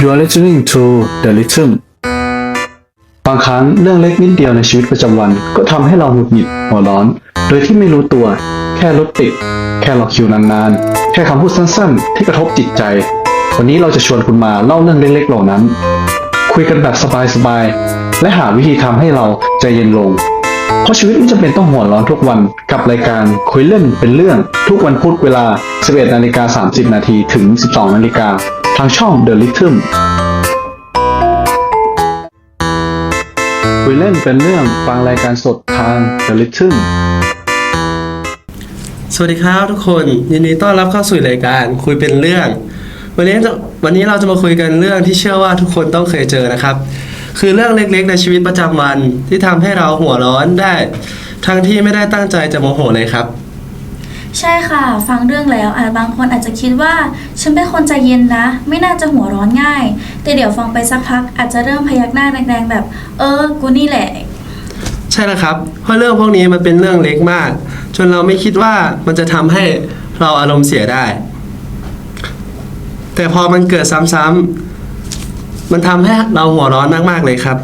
You are listening to The Rhythm บางครั้งเรื่องเล็กนิดเดียวในชีวิตประจำวัน ก็ทำให้เราหงุดหงิดหัวร้อน โดยที่ไม่รู้ตัว แค่รถติด แค่รอคิวนานๆ แค่คำพูดสั้นๆ ที่กระทบจิตใจ วันนี้เราจะชวนคุณมาเล่าเรื่องเล็กๆเหล่านั้น คุยกันแบบสบายๆ และหาวิธีทำให้เราใจเย็นลง เพราะชีวิตไม่จำเป็นต้องหัวร้อนทุกวันกับรายการคุยเล่นเป็นเรื่อง ทุกวันพุธเวลา 11นาฬิกา30นาทีถึง 12นาฬิกา ทางช่อง The Rhythm คุยเล่นเป็นเรื่องฟังรายการสดทาง The Rhythm สวัสดีครับทุกคนยินดีต้อนรับเข้าสู่รายการคุยเป็นเรื่อง วันนี้จะวันนี้เราจะมาคุยกันเรื่องที่เชื่อว่าทุกคนต้องเคยเจอนะครับ คือเรื่องเล็กๆ ในชีวิตประจำวันที่ทำให้เราหัวร้อนได้ ทั้งที่ไม่ได้ตั้งใจจะโมโหเลยครับ ใช่ค่ะ ฟังเรื่องแล้วอาจบางคนอาจจะคิดว่า ฉันเป็นคนใจเย็นนะ ไม่น่าจะหัวร้อนง่าย แต่เดี๋ยวฟังไปสักพักอาจจะเริ่มพยักหน้าแรงๆแบบ เออ กูนี่แหละ ใช่แล้วครับ เพราะเรื่องพวกนี้มันเป็นเรื่องเล็กมาก จนเราไม่คิดว่ามันจะทำให้เราอารมณ์เสียได้ แต่พอมันเกิดซ้ำๆมันทำให้เราหัวร้อนมากๆเลยครับ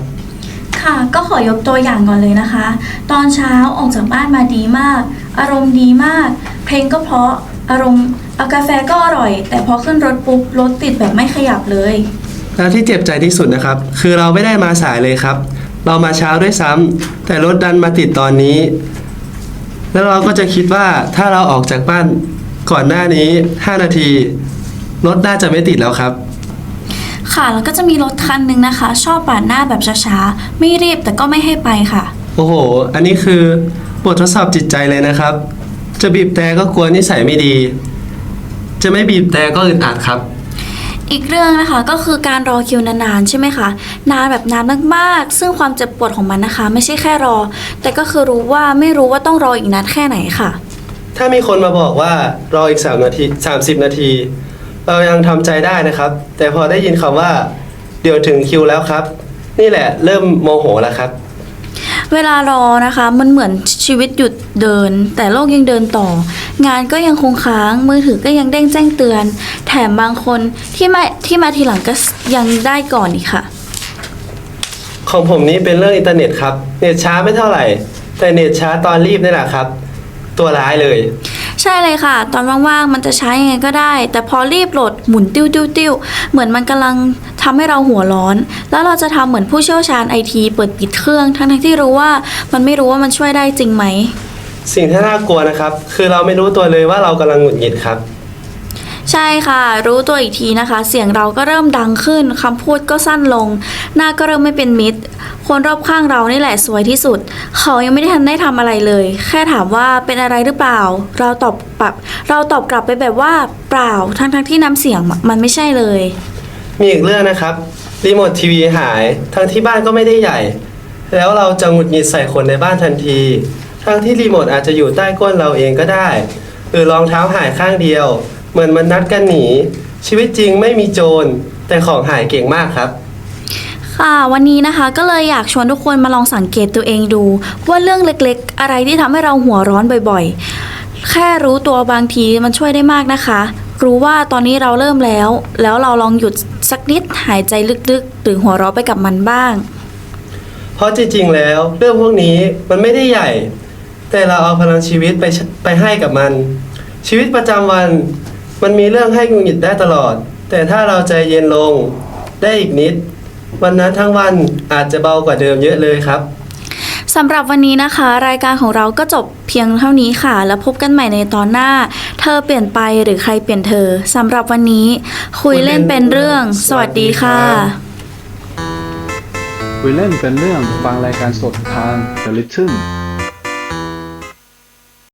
ค่ะก็ขอยกตัวอย่างก่อนเลยนะคะ ตอนเช้าออกจากบ้านมาดีมาก อารมณ์ดีมาก เพลงก็เพราะอารมณ์เอากาแฟก็อร่อย แต่พอขึ้นรถปุ๊บรถติดแบบไม่ขยับเลย แล้วที่เจ็บใจที่สุดนะครับ คือเราไม่ได้มาสายเลยครับ เรามาเช้าด้วยซ้ำแต่รถดันมาติดตอนนี้ แล้วเราก็จะคิดว่าถ้าเราออกจากบ้านก่อนหน้านี้ 5 นาที รถน่าจะไม่ติดแล้วครับ ค่ะแล้วก็จะมีรถคันหนึ่งนะคะ ชอบปาดหน้าแบบช้าๆ ไม่รีบแต่ก็ไม่ให้ไปค่ะ โอ้โห อันนี้คือบททดสอบจิตใจเลยนะครับ จะบีบแต่ก็กลัวนิสัยไม่ดี จะไม่บีบแต่ก็อึดอัดครับ อีกเรื่องนะคะก็คือการรอคิวนานๆใช่ไหมคะ นานแบบนานมากๆ ซึ่งความเจ็บปวดของมันนะคะ ไม่ใช่แค่รอ แต่ก็คือรู้ว่าไม่รู้ว่าต้องรออีกนานแค่ไหนค่ะ ถ้ามีคนมาบอกว่ารออีก3นาที30 นาที เรายังทำใจได้นะครับ แต่พอได้ยินคำว่า เดี๋ยวถึงคิวแล้วครับ นี่แหละเริ่มโมโหแล้วครับ เวลารอนะคะมันเหมือนชีวิตหยุดเดิน แต่โลกยังเดินต่อ งานก็ยังคงค้างมือถือก็ยังเด้งแจ้งเตือน แถมบางคนที่มาที่มาทีหลังก็ยังได้ก่อนอีกค่ะ ของผมนี้เป็นเรื่องอินเทอร์เน็ตครับ เน็ตช้าไม่เท่าไหร่ แต่เน็ตช้าตอนรีบนี่แหละครับ ตัวร้ายเลย ใช่เลยค่ะ ตอนว่างๆมันจะใช้ยังไงก็ได้ แต่พอรีบโหลดหมุนติ้วติ้วติ้วเหมือนมันกำลังทำให้เราหัวร้อน แล้วเราจะทำเหมือนผู้เชี่ยวชาญไอทีเปิดปิดเครื่องทั้งที่รู้ว่ามันไม่รู้ว่ามันช่วยได้จริงไหม สิ่งที่น่ากลัวนะครับ คือเราไม่รู้ตัวเลยว่าเรากำลังหงุดหงิดครับ ใช่ค่ะ รู้ตัวอีกทีนะคะ เสียงเราก็เริ่มดังขึ้นคำพูดก็สั้นลง หน้าก็เริ่มไม่เป็นมิตร คนรอบข้างเรานี่แหละสวยที่สุด เขายังไม่ได้ทันได้ทำอะไรเลย แค่ถามว่าเป็นอะไรหรือเปล่า เราตอบปรับเราตอบกลับไปแบบว่าเปล่าทั้งๆที่น้ำเสียงมันไม่ใช่เลย มีอีกเรื่องนะครับรีโมททีวีหายทั้งที่บ้านก็ไม่ได้ใหญ่ แล้วเราจะหงุดหงิดใส่คนในบ้านทันที ทั้งที่รีโมทอาจจะอยู่ใต้ก้นเราเองก็ได้หรือรองเท้าหายข้างเดียว เหมือนมันนัดกันหนี ชีวิตจริงไม่มีโจร แต่ของหายเก่งมากครับ ค่ะ วันนี้นะคะก็เลยอยากชวนทุกคนมาลองสังเกตตัวเองดู ว่าเรื่องเล็กๆ อะไรที่ทำให้เราหัวร้อนบ่อยๆ แค่รู้ตัวบางทีมันช่วยได้มากนะคะ รู้ว่าตอนนี้เราเริ่มแล้ว แล้วเราลองหยุดสักนิดหายใจลึกๆ หรือหัวเราะไปกับมันบ้าง เพราะจริงๆแล้วเรื่องพวกนี้มันไม่ได้ใหญ่ แต่เราเอาพลังชีวิตไปไปให้กับมัน ชีวิตประจำวัน มันมีเรื่องให้หงุดหงิดได้ตลอด แต่ถ้าเราใจเย็นลงได้อีกนิด วันนั้นทั้งวันอาจจะเบากว่าเดิมเยอะเลยครับ สำหรับวันนี้นะคะ รายการของเราก็จบเพียงเท่านี้ค่ะ แล้วพบกันใหม่ในตอนหน้า เธอเปลี่ยนไปหรือใครเปลี่ยนเธอสำหรับวันนี้ คุยเล่นเป็นเรื่อง สวัสดีค่ะ คุยเล่นเป็นเรื่องฟังรายการสดทาง The Rhythm